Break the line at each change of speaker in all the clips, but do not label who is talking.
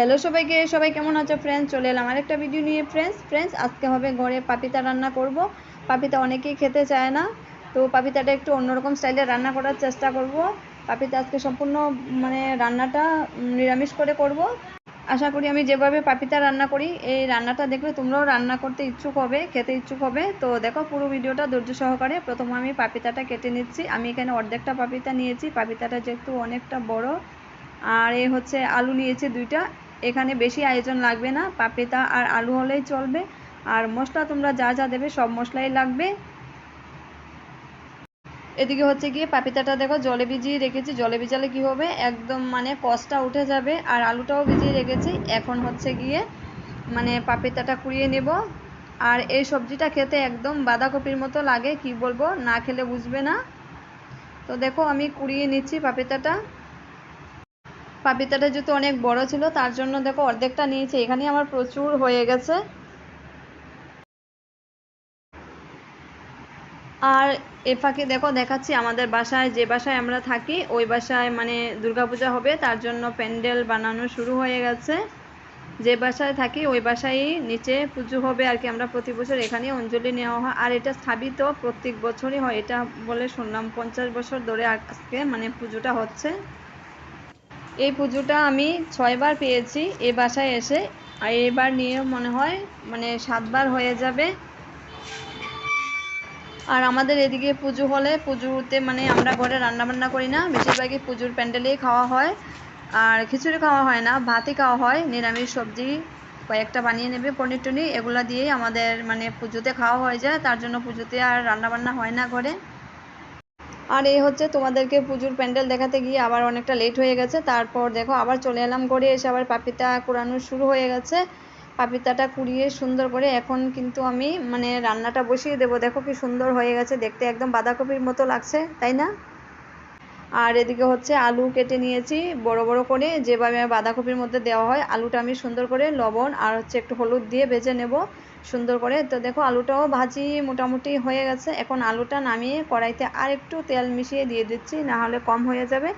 Hello সবাইকে, সবাই কেমন আছো ফ্রেন্ডস চলে এলাম আরেকটা ভিডিও নিয়ে। ফ্রেন্ডস ফ্রেন্ডস আজকে হবে ঘরে পাপিতা রান্না করব। পাপিতা অনেকেই খেতে চায় না, তো পাপিতাটা একটু অন্যরকম স্টাইলে রান্না করার চেষ্টা করব। পাপিতা আজকে সম্পূর্ণ মানে রান্নাটা নিরামিষ করে করব। আশা করি আমি যেভাবে পাপিতা রান্না করি, এই রান্নাটা দেখলে তোমরাও রান্না করতে ইচ্ছুক হবে, খেতে ইচ্ছুক হবে। তো দেখো, পুরো ভিডিওটা ধৈর্য সহকারে প্রথম আমি পাপিতাটা কেটে নিচ্ছি। আমি এখানে অর্ধেকটা পাপিতা নিয়েছি। পাপিতাটা যেহেতু অনেকটা বড়, আর এ হচ্ছে আলু নিয়েছি দুইটা। এখানে বেশি আয়োজন লাগবে না পাপিতা আর আলু হলেই চলবে, আর মশলা তোমরা যা যা দেবে সব মশলাই লাগবে। এদিকে হচ্ছে গিয়ে পাপিতাটা দেখো জলে ভিজিয়ে রেখেছি, জলে ভিজালে কি হবে? একদম মানে কষটা উঠে যাবে, আর আলুটাও ভিজিয়ে রেখেছি। এখন হচ্ছে গিয়ে মানে পাপিতাটা কুড়িয়ে নেব, আর এই সবজিটা খেতে একদম বাঁধাকপির মতো লাগে, কি বলব? না খেলে বুঝবে না। তো দেখো আমি কুড়িয়ে নিচ্ছি পাপিতাটা পাপিতাটা যেহেতু অনেক বড় ছিল, তার জন্য দেখো অর্ধেকটা নিয়েছি। এখানে আমার প্রচুর হয়ে গেছে। আর এ ফাঁকে দেখো দেখাচ্ছি আমাদের বাসায়, যে বাসায় আমরা থাকি, ওই বাসায় মানে দুর্গাপূজা হবে, তার জন্য প্যান্ডেল বানানো শুরু হয়ে গেছে। যে বাসায় থাকি, ওই বাসায় নিচে পুজো হবে আর কি, আমরা প্রতি বছর এখানে অঞ্জলি নেওয়া হয়। আর এটা স্থাপিত প্রত্যেক বছরই হয়, এটা বলে শুনলাম পঞ্চাশ বছর ধরে আজকে মানে পুজোটা হচ্ছে। এই পুজোটা আমি ছয়বার পেয়েছি এই বাসায় এসে। আর এবার নিয়ে মনে হয় মানে সাতবার হয়ে যাবে। আর আমাদের এদিকে পুজো হলে, পুজোতে মানে আমরা ঘরে রান্না বান্না করি না, বেশিরভাগই পুজোর প্যান্ডেলেই খাওয়া হয়। আর খিচুড়ি খাওয়া হয় না, ভাতই খাওয়া হয়, নিরামিষ সবজি কয়েকটা বানিয়ে নেবে পনির টনির এগুলো দিয়েই আমাদের মানে পুজোতে খাওয়া হয়ে যায়। তার জন্য পুজোতে আর রান্না বান্না হয় না ঘরে। আর এই হচ্ছে তোমাদেরকে পুজোর প্যান্ডেল দেখাতে গিয়ে আবার অনেকটা লেট হয়ে গেছে। তারপর দেখো আবার চলে এলাম করে এসে আবার পাপিতা কুড়ানো শুরু হয়ে গেছে। পাপিতাটা কুড়িয়ে সুন্দর করে এখন কিন্তু আমি মানে রান্নাটা বসিয়ে দেবো। দেখো কি সুন্দর হয়ে গেছে, দেখতে একদম বাঁধাকপির মতো লাগছে, তাই না? আর এদিকে হচ্ছে আলু কেটে নিয়েছি বড় বড় করে, যেভাবে বাঁধাকপির মধ্যে দেওয়া হয়, আলুটা আমি সুন্দর করে লবণ আর হচ্ছে একটু হলুদ দিয়ে ভেজে নেব। সুন্দর করে। তো দেখো, আলুটাও ভাজি মোটামুটি হয়ে গেছে। এখন আলুটা নামিয়ে কড়াইতে আর একটু তেল মিশিয়ে দিয়ে দিচ্ছি, না হলে কম হয়ে যাবে।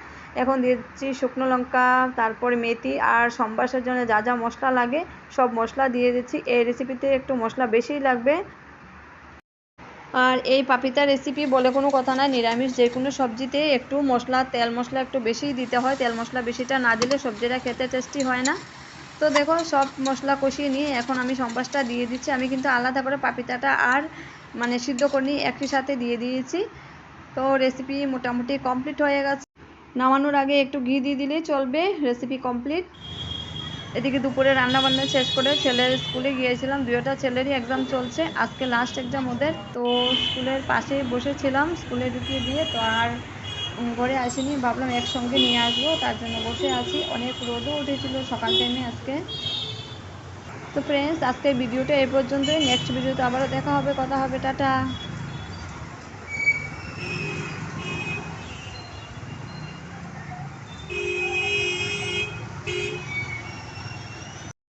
এখন দিয়ে দিচ্ছি শুকনো লঙ্কা, তারপরে মেথি আর সম্বাসের জন্য যা যা মশলা লাগে, সব মশলা দিয়ে দিচ্ছি। এই রেসিপিতে একটু মশলা বেশিই লাগবে। আর এই পাপিতা রেসিপি বলে কোনো কথা না নিরামিষ যে কোনো সবজিতে একটু মশলা, তেল মশলা একটু বেশিই দিতে হয়। তেল মশলা বেশিটা না দিলে সবজিটা খেতে টেস্টি হয় না। তো দেখো, সব মশলা কষিয়ে নিয়ে এখন আমি সম্বাসটা দিয়ে দিচ্ছি। আমি কিন্তু আলাদা করে পাপিতাটা আর মানে সিদ্ধ করিনি একই সাথে দিয়ে দিয়েছি। তো রেসিপি মোটামুটি কমপ্লিট হয়ে গেছে। নামানোর আগে একটু ঘি দিয়ে দিলেই চলবে রেসিপি কমপ্লিট এদিকে দুপুরে রান্না বান্না শেষ করে ছেলের স্কুলে গিয়েছিলাম। দুয়োটা ছেলেরই এক্সাম চলছে। আজকে লাস্ট এক্সাম ওদের। তো স্কুলের পাশে বসেছিলাম, স্কুলে ঢুকিয়ে দিয়ে। তো আর ঘরে আসিনি, ভাবলাম একসঙ্গে নিয়ে আসব, তার জন্য বসে আছি। অনেক রোদও উঠেছিল সকাল টাইমে আজকে। তো ফ্রেন্ডস আজকের ভিডিওটা এই পর্যন্তই। নেক্সট ভিডিওতে আবারও দেখা হবে, কথা হবে, টাটা।